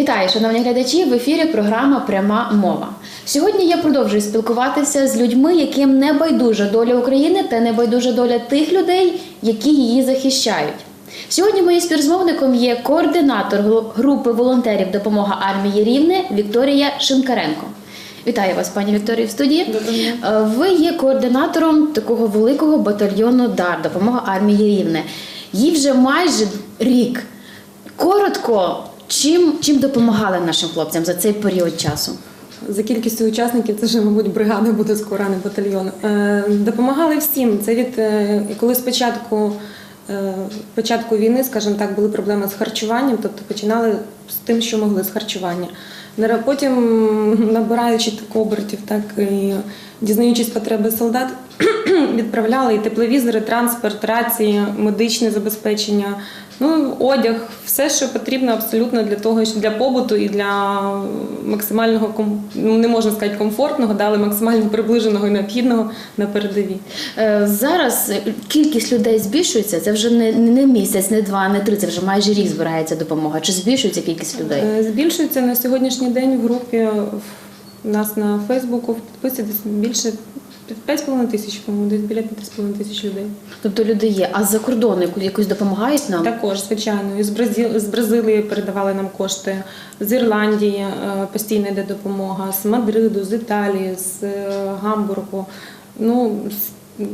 Вітаю, шановні глядачі! В ефірі програма Пряма мова. Сьогодні я продовжую спілкуватися з людьми, яким не байдужа доля України та не байдужа доля тих людей, які її захищають. Сьогодні моїм співрозмовником є координатор групи волонтерів Допомога армії Рівне Вікторія Шинкаренко. Вітаю вас, пані Вікторія, в студії. Е, Ви є координатором такого великого батальйону ДАР Допомога армії Рівне. Їй вже майже рік. Коротко, чим, чим допомагали нашим хлопцям за цей період часу? За кількістю учасників це вже, мабуть, бригада буде скоро, не батальйон. Е, Допомагали всім. Це від е, коли спочатку е, початку війни, скажімо так, були проблеми з харчуванням, тобто починали з тим, що могли з харчування. Потім, набираючи так обертів, так і дізнаючись потреби солдат, відправляли і тепловізори, транспорт, рації, медичне забезпечення, ну, одяг, все, що потрібно абсолютно для того, що для побуту і для максимального ну, не можна сказати комфортного, але максимально приближеного і необхідного на передовій. Е, Зараз е, кількість людей збільшується. Це вже не, не місяць, не два, не три. Це вже майже рік збирається допомога. Чи збільшується кількість людей? Е, Збільшується на сьогоднішній день в групі в нас на Фейсбуку підписі десь більше 5,5 тисяч, по-моєму, десь біля 5,5 тисяч людей. Тобто люди є. А з-за кордону якусь допомагають нам? Також, звичайно, із Бразил... з Бразилії передавали нам кошти, з Ірландії е, постійно йде допомога, з Мадриду, з Італії, з е, Гамбургу. Ну, з-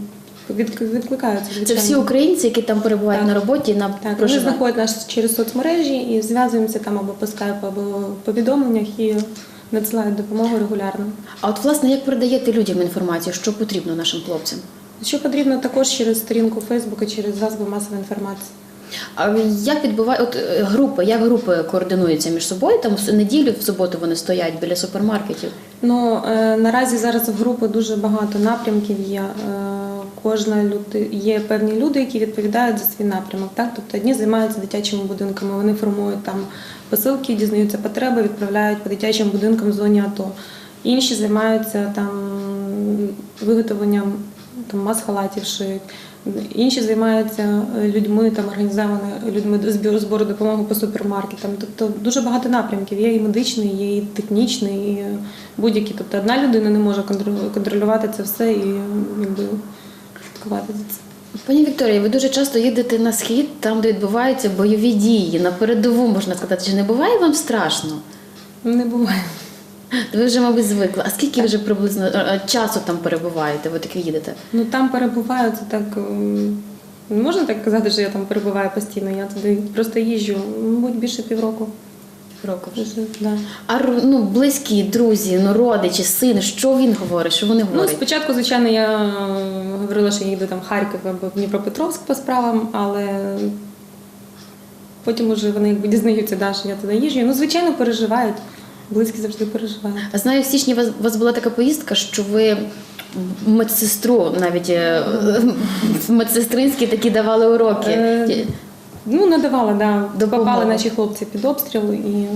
від... відкликаються, Це всі українці, які там перебувають Так. на роботі на Так, вони знаходять нас через соцмережі і зв'язуємося там або по скайпу, або в повідомленнях і надсилають допомогу регулярно. А от власне як передаєте людям інформацію, що потрібно нашим хлопцям? Що потрібно також через сторінку Фейсбука, через засоби масової інформації. А як відбуває от е, групи? Як групи координуються між собою? Там в неділю, в суботу вони стоять біля супермаркетів. Ну е, наразі зараз в групи дуже багато напрямків є. Е, Кожна люди є певні люди, які відповідають за свій напрямок. Так, тобто одні займаються дитячими будинками, вони формують там посилки, дізнаються потреби, відправляють по дитячим будинкам в зоні АТО. Інші займаються там виготовленням там мас-халатів шиють. Інші займаються е, людьми, там організованими людьми збору збору допомоги по супермаркетам. Тобто дуже багато напрямків. Є і медичний, є і технічний, і будь-які. Тобто одна людина не може контролю- контролювати це все і якби за це. Пані Вікторія, ви дуже часто їдете на схід, там, де відбуваються бойові дії, на передову можна сказати. Чи не буває вам страшно? Не буває. Ви вже, мабуть, звикли. А скільки ви вже приблизно е, е, часу там перебуваєте? Ви таки їдете? Ну там перебуваю, це так. Не можна так казати, що я там перебуваю постійно. Я туди просто їжджу, мабуть, більше півроку. Вже. Вже, да. А ну, близькі, друзі, ну, родичі, син, що він говорить, що вони говорять? Ну, спочатку, звичайно, я е, говорила, що я їду там в Харків або в Дніпропетровськ по справам, але потім уже вони якби дізнаються, да, що я туди їжджу. Ну, звичайно, переживають. Близькі завжди переживають. А знаю, в січні у вас, у вас була така поїздка, що ви медсестру навіть е, медсестринські такі давали уроки. Ну, надавала, да. Допомогу. Попали наші хлопці під обстріл і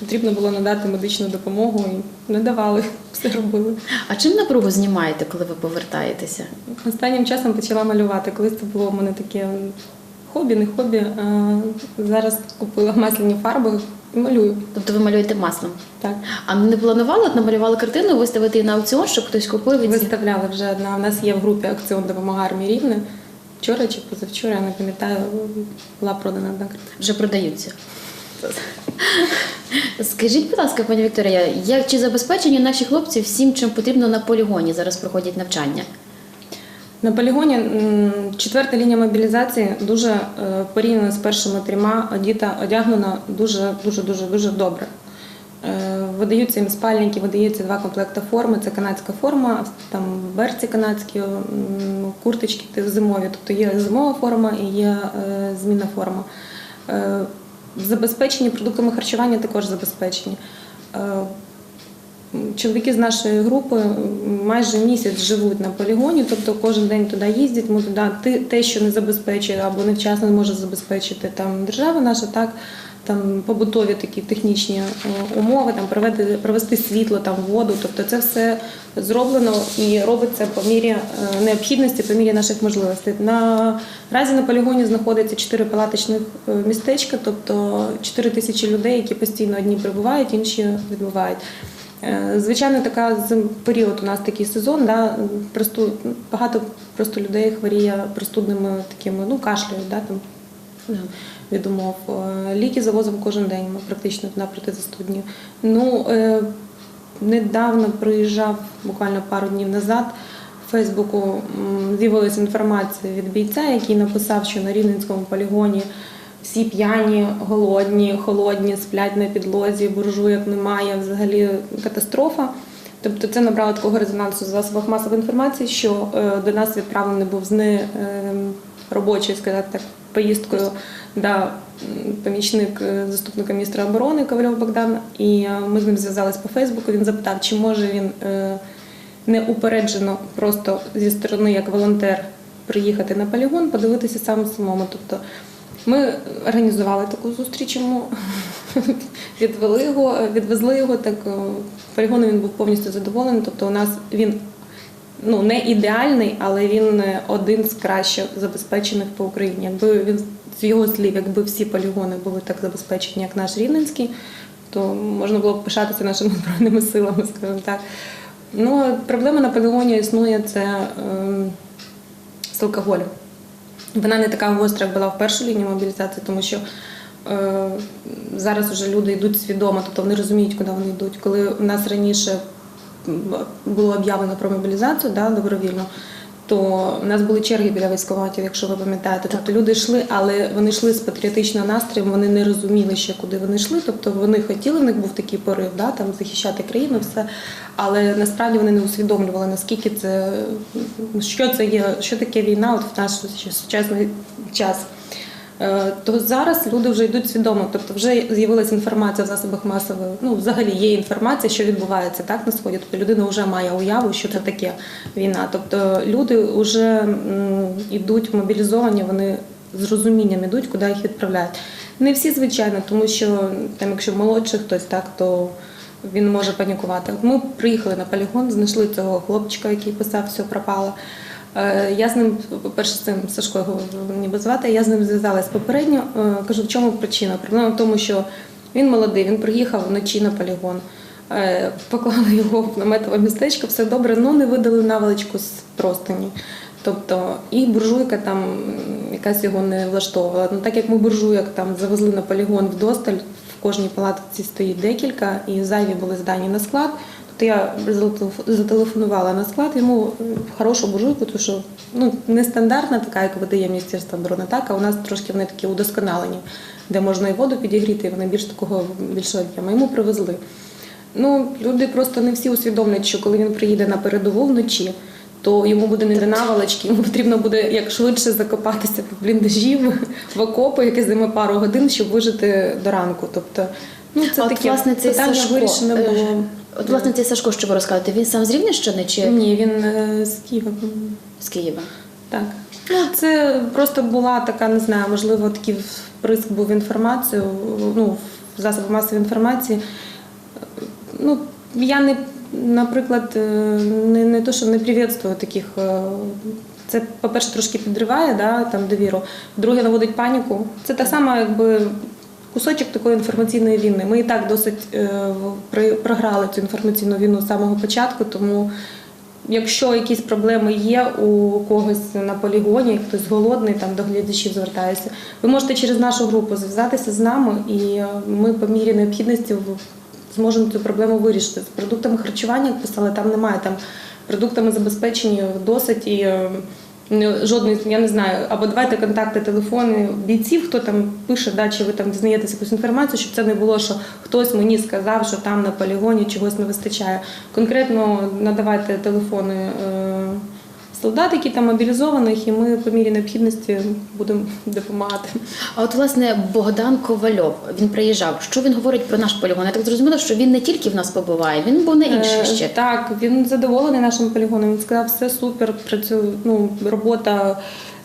потрібно було надати медичну допомогу і надавали, все робили. А чим напругу знімаєте, коли ви повертаєтеся? Останнім часом почала малювати. Колись це було в мене таке хобі, не хобі. А зараз купила масляні фарби і малюю. Тобто ви малюєте маслом? Так. А не планували, от намалювали картину, виставити її на аукціон, щоб хтось купив Виставляли вже одна. У нас є в групі акціон допомога армії Рівне. Вчора чи позавчора, я не пам'ятаю, була продана одна картина. вже продаються. Скажіть, будь ласка, пані Вікторія, як чи забезпечені наші хлопці всім, чим потрібно на полігоні? Зараз проходять навчання. На полігоні четверта лінія мобілізації дуже е, порівняно з першими трьома одіта, одягнена дуже дуже дуже дуже добре. Видаються їм спальники, видається два комплекти форми. Це канадська форма, там берці канадські, курточки зимові. Тобто є зимова форма і є е, змінна форма. Е, Забезпечені продуктами харчування також забезпечені. Е, Чоловіки з нашої групи майже місяць живуть на полігоні, тобто кожен день туди їздять. Ми туди те, що не забезпечує або невчасно не може забезпечити там держава наша, так там побутові такі технічні е, умови, там провести, провести світло, там воду. Тобто це все зроблено і робиться по мірі е, необхідності, по мірі наших можливостей. Наразі на полігоні знаходиться чотири палаточних е, містечка, тобто 4 тисячі людей, які постійно одні прибувають, інші відбувають. Звичайно, така період у нас такий сезон, да, просту, багато просто людей хворіє простудними такими, ну, кашляють, да, там, від умов. Е, Ліки завозимо кожен день, ми практично на протизастудні. Ну, е, недавно приїжджав, буквально пару днів назад, в Фейсбуку з'явилася інформація від бійця, який написав, що на Рівненському полігоні всі п'яні, голодні, холодні, сплять на підлозі, буржуйок немає, взагалі катастрофа. Тобто це набрало такого резонансу в засобах масової інформації, що е, до нас відправлений був з не е, робочою, сказати так, поїздкою да, помічник е, заступника міністра оборони Ковальов Богдан. І е, ми з ним зв'язалися по Фейсбуку. Він запитав, чи може він неупереджено просто зі сторони як волонтер приїхати на полігон, подивитися саме самому. Тобто ми організували таку зустріч йому, відвели його, відвезли його. Так е, полігоном він був повністю задоволений. Тобто, у нас він ну не ідеальний, але він е, один з краще забезпечених по Україні. Якби він з його слів, якби всі полігони були так забезпечені, як наш Рівненський, то можна було б пишатися нашими збройними силами, скажімо так. Ну, проблема на полігоні існує це ем, з алкоголем. Вона не така гостра, як була в першій лінії мобілізації, тому що е, зараз вже люди йдуть свідомо, тобто вони розуміють, куди вони йдуть. Коли у нас раніше було об'явлено про мобілізацію да, добровільно, то у нас були черги біля військкоматів, якщо ви пам'ятаєте. Тобто люди йшли, але вони йшли з патріотичним настроєм, вони не розуміли ще, куди вони йшли. Тобто вони хотіли, в них був такий порив, да, там захищати країну, все. Але насправді вони не усвідомлювали, наскільки це що це є, що таке війна от в наш сучасний час. Е, То зараз люди вже йдуть свідомо, тобто вже з'явилася інформація в засобах масової. Ну, взагалі є інформація, що відбувається так на сході. Тобто людина вже має уяву, що це таке війна. Тобто люди вже йдуть мобілізовані, вони з розумінням йдуть, куди їх відправляють. Не всі, звичайно, тому що там, якщо молодший хтось, так то він може панікувати. Ми приїхали на полігон, знайшли цього хлопчика, який писав, все пропало. Е, Я з ним, по-перше, з цим Сашко його ніби звати, я з ним зв'язалась попередньо. Е, Кажу, в чому причина? Проблема в тому, що він молодий, він приїхав вночі на полігон. Е, Поклали його в наметове містечко, все добре, ну не видали наволочку з простині. Тобто і буржуйка там якась його не влаштовувала. Ну так як ми буржуйок там завезли на полігон вдосталь, в кожній палатці стоїть декілька, і зайві були здані на склад. Тобто я зателеф- зателефонувала на склад йому хорошу буржуйку, тому що ну нестандартна така, як видає Міністерство оборони, так а у нас трошки вони такі удосконалені, де можна і воду підігріти, і вони більш такого більшого об'єму. Йому привезли. Ну, люди просто не всі усвідомлюють, що коли він приїде на передову вночі, то йому буде не до наволочки, йому потрібно буде як швидше закопатися в бліндажі, в окопи, яке займе пару годин, щоб вижити до ранку. Тобто, ну це От, таке власне, питання вирішено е, було. От, власне, цей Сашко, що ви розказуєте, він сам з Рівненщини чи Ні, він е, з Києва. з Києва? Так. Ну, це просто була така, не знаю, можливо, такий вприск був інформацію, ну, в засобах масової інформації. Ну, я не, наприклад, е, не, не то, що не привітствую таких. е, Це, по-перше, трошки підриває да, там, довіру. Друге, наводить паніку. Це так само, якби. Кусочок такої інформаційної війни. Ми і так досить е, програли цю інформаційну війну з самого початку, тому Якщо якісь проблеми є у когось на полігоні, хтось голодний, там до глядачів звертається, ви можете через нашу групу зв'язатися з нами, і е, ми по мірі необхідності зможемо цю проблему вирішити. З продуктами харчування, як писали, там немає там продуктами забезпечені досить і е, жодної, я не знаю, або давайте контакти, телефони бійців, хто там пише, да, чи ви там дізнаєтеся якусь інформацію, щоб це не було, що хтось мені сказав, що там на полігоні чогось не вистачає. Конкретно надавайте телефони е, солдат, які там мобілізованих, і ми по мірі необхідності будемо допомагати. А от власне Богдан Ковальов він приїжджав. Що він говорить про наш полігон? Я так зрозуміла, що він не тільки в нас побуває, він був на інших Е, ще. Так, він задоволений нашим полігоном. Він сказав, все супер, працює, ну, робота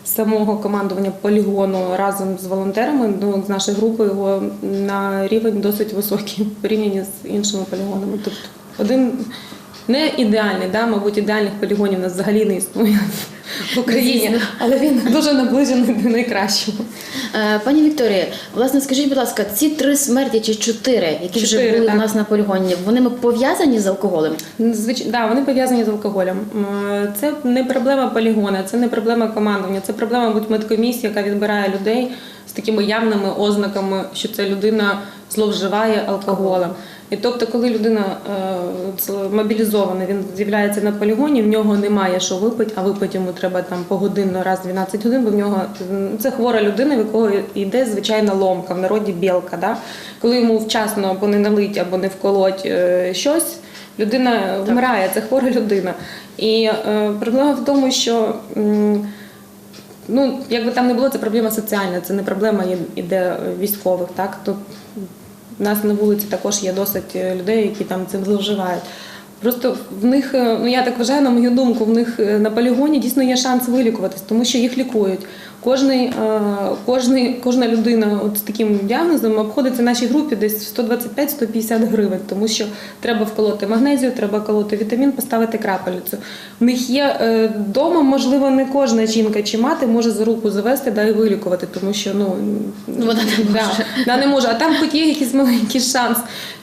самого командування полігону разом з волонтерами, ну, з нашої групи його на рівень досить високий порівняні з іншими полігонами. Тобто один не ідеальний, да, мабуть, ідеальних полігонів у нас взагалі не існує в Україні, але він дуже наближений до найкращого. Е, Пані Вікторія, власне, скажіть, будь ласка, ці три смерті чи чотири, які вже Чотири, були так. в нас на полігоні, вони пов'язані з алкоголем? Звичайно, да, вони пов'язані з алкоголем. Це не проблема полігона, це не проблема командування, це проблема мабуть, медкомісії, яка відбирає людей з такими явними ознаками, що ця людина зловживає алкоголем. І тобто, коли людина е, мобілізована, він з'являється на полігоні, в нього немає що випити, а випити йому треба там погодинно раз в 12 годин, бо в нього це хвора людина, в якого йде звичайна ломка, в народі білка. Да? Коли йому вчасно або не налить, або не вколоть е, щось, людина вмирає, це хвора людина. І е, проблема в тому, що м, ну, якби там не було, це проблема соціальна, це не проблема іде військових. Так? То в нас на вулиці також є досить е, людей, які там цим зловживають. Просто в них, е, ну я так вважаю, на мою думку, в них е, на полігоні дійсно є шанс вилікуватись, тому що їх лікують. Кожний, е, кожний, кожна людина от з таким діагнозом обходиться нашій групі десь в 125-150 гривень, тому що треба вколоти магнезію, треба колоти вітамін, поставити крапельницю. В них є вдома, можливо, не кожна жінка чи мати може за руку завести да, і вилікувати, тому що ну, Ну, вона не може. да, не може. А там хоч є якийсь маленький шанс.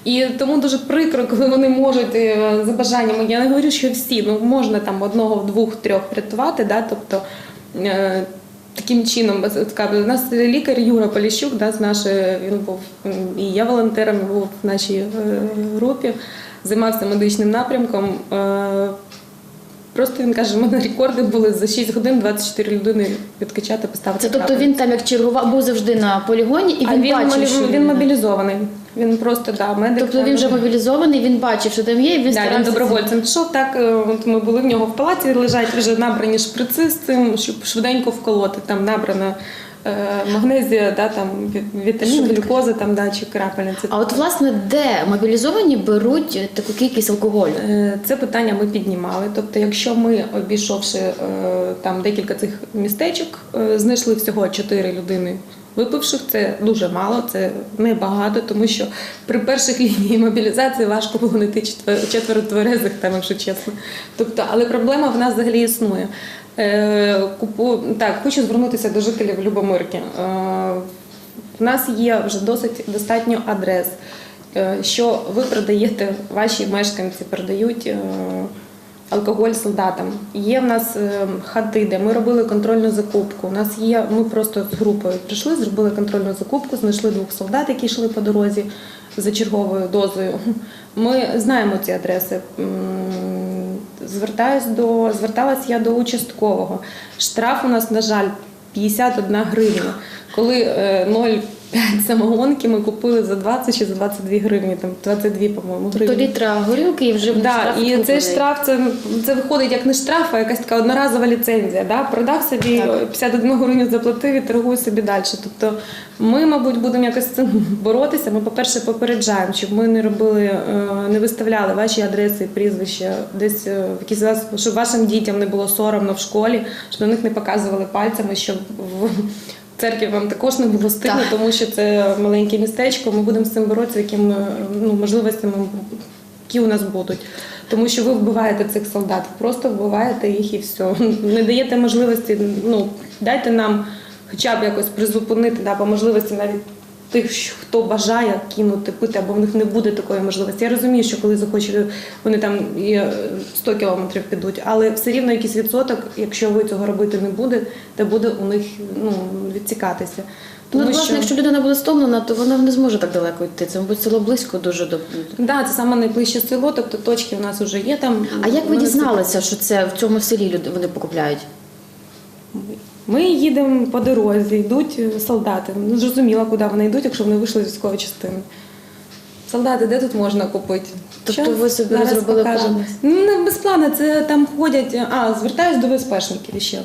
І тому дуже прикро, коли вони можуть е, за бажанням. Я не говорю, що всі, ну можна там одного, двох, трьох врятувати, да, тобто. Таким чином, у нас лікар Юра Поліщук, да, з нашої, він був і я волонтером був в нашій е, групі, займався медичним напрямком. Е, Просто він каже, у мене рекорди були за 6 годин 24 людини відкачати, поставити. Це тобто він там як чергував, був завжди на полігоні, і А він, він, бачив, що він мобілізований. Він просто да, медик. Тобто він вже мобілізований, він бачив, що там є, і він да, він добровольцем пішов. Так е, от ми були в нього в палаці, лежать вже набрані шприци з цим, щоб швиденько вколоти. Там набрана е, магнезія, да, там ві- вітамін, глюкоза там, да, чи крапельниці. А от власне де мобілізовані беруть е, таку кількість алкоголю? Е, Це питання ми піднімали. Тобто, якщо ми, обійшовши е, там декілька цих містечок, е, знайшли всього чотири людини випивших, це дуже мало, це небагато, тому що при перших лінії мобілізації важко було знайти четвер- четверо тверезих, там, якщо чесно. Тобто, але проблема в нас взагалі існує. Е, Купу... Так, хочу звернутися до жителів Любомирки. Е, В нас є вже досить достатньо адрес, е, що ви продаєте, ваші мешканці продають е, алкоголь солдатам. Є в нас е, хати, де ми робили контрольну закупку. У нас є. Ми просто з групою прийшли, зробили контрольну закупку, знайшли двох солдат, які йшли по дорозі за черговою дозою. Ми знаємо ці адреси. Звертаюсь до зверталась я до участкового штраф. У нас на жаль 51 гривня, коли е, 0 5 самогонки ми купили за 20 чи за 22 гривні, там 22, по-моєму, тобто гривні. Тобто літра горілки і вже да, штраф. І цей штраф це це виходить як не штраф, а якась така одноразова ліцензія. Да? Продав собі так. 51 гривню заплатив і торгує собі далі. Тобто ми, мабуть, будемо якось з цим боротися. Ми, по-перше, попереджаємо, щоб ми не робили, е, не виставляли ваші адреси, прізвища, десь е, в якісь вас, щоб вашим дітям не було соромно в школі, щоб на них не показували пальцями, щоб церкві вам також не було стидно, Так. тому що це маленьке містечко. Ми будемо з цим боротися, якими ну, можливостями які у нас будуть. Тому що ви вбиваєте цих солдат, просто вбиваєте їх і все. Не даєте можливості, ну дайте нам хоча б якось призупинити, да, по можливості навіть тих, хто бажає кинути пити, або в них не буде такої можливості. Я розумію, що коли захочуть, вони там і е, 100 кілометрів підуть, але все рівно якийсь відсоток, якщо ви цього робити не будете, буде у них ну, відсікатися. Ну, от, власне, якщо людина буде стомлена, то вона не зможе так далеко йти. Це, мабуть, село близько дуже до. Да, це саме найближче село, тобто точки у нас вже є там. А як ви дізналися, що це в цьому селі люди вони покупляють? Ми їдемо по дорозі, йдуть солдати. Ну, зрозуміло, куди вони йдуть, якщо вони вийшли з військової частини. Солдати, де тут можна купити? Тобто Щас ви собі зараз розробили покажемо. плани? Ну, не без плану, це там ходять. А, звертаюсь до безпечників ще.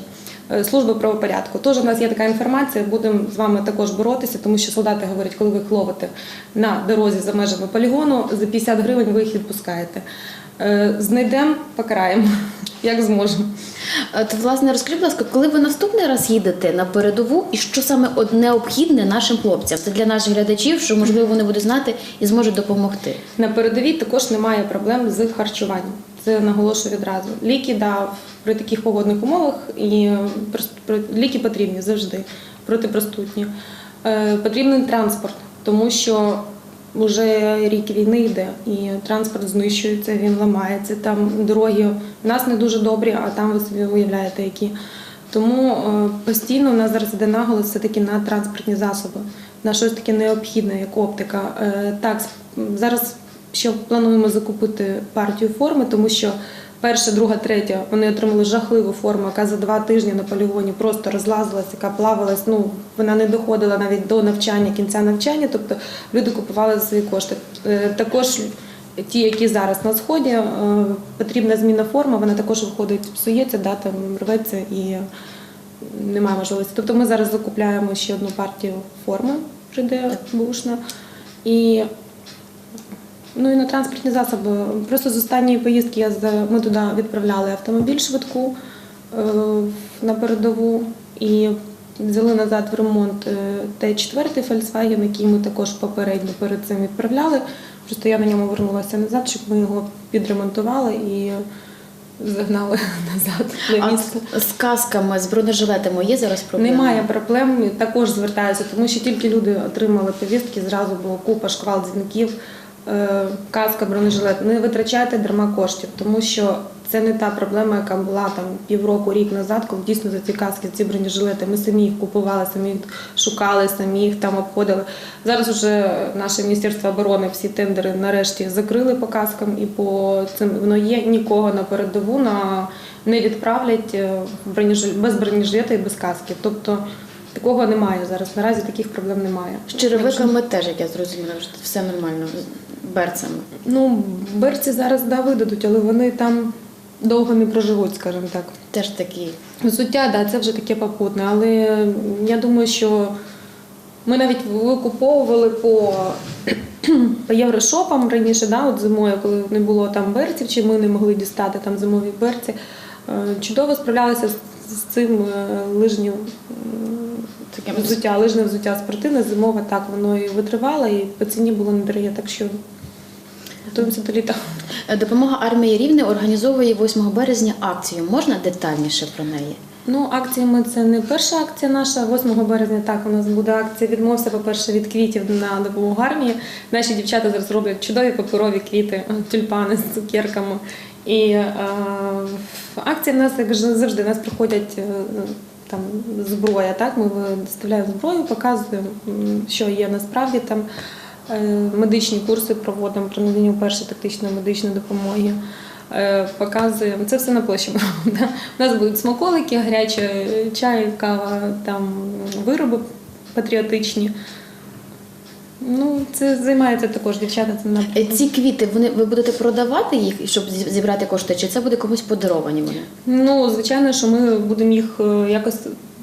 Е, Служби правопорядку. Теж у нас є така інформація, будемо з вами також боротися, тому що солдати говорять, коли ви їх ловите на дорозі за межами полігону, за 50 гривень ви їх відпускаєте. Е, Знайдемо, покараємо, як зможемо. От, власне, розкажіть, будь ласка, коли ви наступний раз їдете на передову, і що саме необхідне нашим хлопцям? Це для наших глядачів, що можливо вони будуть знати і зможуть допомогти. На передовій також немає проблем з харчуванням. Це наголошую відразу. Ліки да, при таких погодних умовах і ліки потрібні завжди протипростутні. Е, потрібний транспорт, тому що вже рік війни йде, і транспорт знищується, він ламається. Там дороги в нас не дуже добрі, а там ви собі уявляєте, які. Тому е, постійно у нас зараз йде наголос все-таки на транспортні засоби, на щось таке необхідне, як оптика. Е, Так, зараз ще плануємо закупити партію форми, тому що перша, друга, третя вони отримали жахливу форму, яка за два тижні на полігоні просто розлазилась, яка плавалась. Ну вона не доходила навіть до навчання, кінця навчання. Тобто люди купували за свої кошти. Е, Також ті, які зараз на сході, е, потрібна зміна форми, вона також виходить, псується, да, там рветься і немає можливості. Тобто ми зараз закупляємо ще одну партію форми, прийде бушна. І Ну і на транспортні засоби. Просто з останньої поїздки я ми туди відправляли автомобіль швидку е, на передову і взяли назад в ремонт е, Т4 Volkswagen, який ми також попередньо перед цим відправляли. Просто я на ньому вернулася назад, щоб ми його підремонтували і загнали назад А міста. з, з касками, з бронежилетами є зараз проблеми? Немає проблем, також звертаються, тому що тільки люди отримали повістки, зразу було купа шквал дзвінків, каска, бронежилет. Не витрачайте дарма коштів, тому що це не та проблема, яка була там півроку, рік назад, коли дійсно за ці каски, ці бронежилети. Ми самі їх купували, самі їх шукали, самі їх там обходили. Зараз вже наше міністерство оборони всі тендери нарешті закрили по каскам і по цим воно є. Нікого на передову на не відправлять е, бронежилет, без бронежилета і без каски. Тобто такого немає зараз. Наразі таких проблем немає. З черевиками теж, як я зрозуміла, що все нормально. Берцями. Ну, берці зараз да, видадуть, але вони там довго не проживуть, скажімо так. Теж такі. Взуття, да, це вже таке попутне, але я думаю, що ми навіть викуповували по, по єврошопам раніше, да, от зимою, коли не було там берців, чи ми не могли дістати там зимові берці. Е, Чудово справлялися з, цим е, лижні м, взуття, лижне взуття спортивне, зимове, так, воно і витривало, і по ціні було недороге, так що готуємося до літа. Е, Допомога армії Рівне організовує 8 березня акцію. Можна детальніше про неї? Ну, акціями це не перша акція наша. 8 березня так у нас буде акція. Відмовся, по-перше, від квітів на допомогу армії. Наші дівчата зараз роблять чудові паперові квіти, тюльпани з цукерками. І е, акція в нас як ж завжди. У нас приходять е, там зброя. Так, ми доставляємо зброю, показуємо, що є насправді там. Е, Медичні курси проводимо про надання першої тактичної медичної допомоги. Е, Показуємо це все на площі. У нас будуть смаколики, гарячий чай, кава, там вироби патріотичні. Ну, це займається також дівчата цим Е. Ці квіти, вони ви будете продавати їх, щоб зібрати кошти, чи це буде комусь подаровані вони? Ну, звичайно, що ми будемо їх якось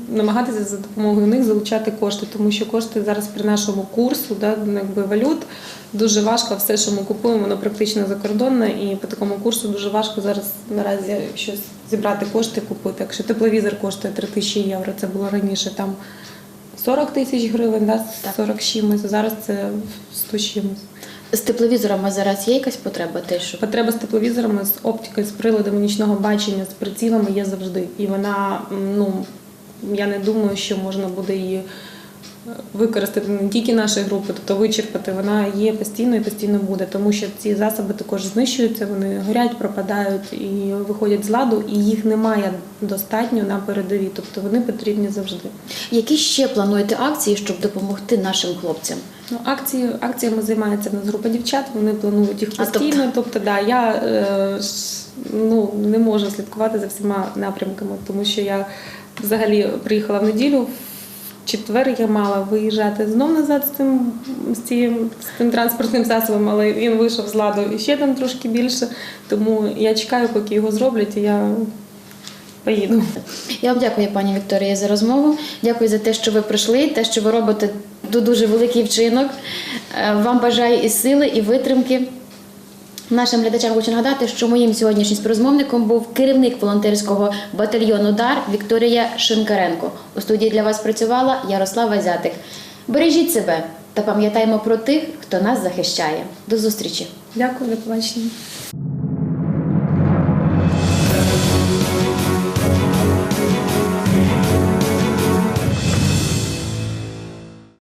намагатися за допомогою них залучати кошти, тому що кошти зараз при нашому курсу, да, ну, якби валют, дуже важко. Все, що ми купуємо, воно практично закордонне, і по такому курсу дуже важко зараз наразі щось зібрати кошти, купити. Якщо тепловізор коштує 3 тисячі євро, це було раніше там 40 тисяч гривень, да, Так. 40 з чимось, зараз це 100 з чимось. З тепловізорами зараз є якась потреба? Те, що Потреба з тепловізорами, з оптикою, з приладами нічного бачення, з прицілами є завжди. І вона, ну я не думаю, що можна буде її е, використати не тільки нашої групи, тобто вичерпати. Вона є постійно і постійно буде, тому що ці засоби також знищуються, вони горять, пропадають і виходять з ладу, і їх немає достатньо на передовій. Тобто вони потрібні завжди. які ще плануєте акції, щоб допомогти нашим хлопцям? Ну, акції, акціями займається в нас група дівчат, вони планують їх А, постійно. тобто, да, я е, ну, не можу слідкувати за всіма напрямками, тому що я взагалі приїхала в неділю. В четвер я мала виїжджати знов назад з цим, з цим, з цим транспортним засобом, але він вийшов з ладу і ще там трошки більше. Тому я чекаю, поки його зроблять, і я поїду. Я вам дякую, пані Вікторія, за розмову. Дякую за те, що ви прийшли, те, що ви робите дуже великий вчинок. Е, Вам бажаю і сили, і витримки. Нашим глядачам хочу нагадати, що моїм сьогоднішнім співрозмовником був керівник волонтерського батальйону Дар Вікторія Шинкаренко. У студії для вас працювала Ярослава Зятик. Бережіть себе та пам'ятаємо про тих, хто нас захищає. До зустрічі! Дякую, до побачення.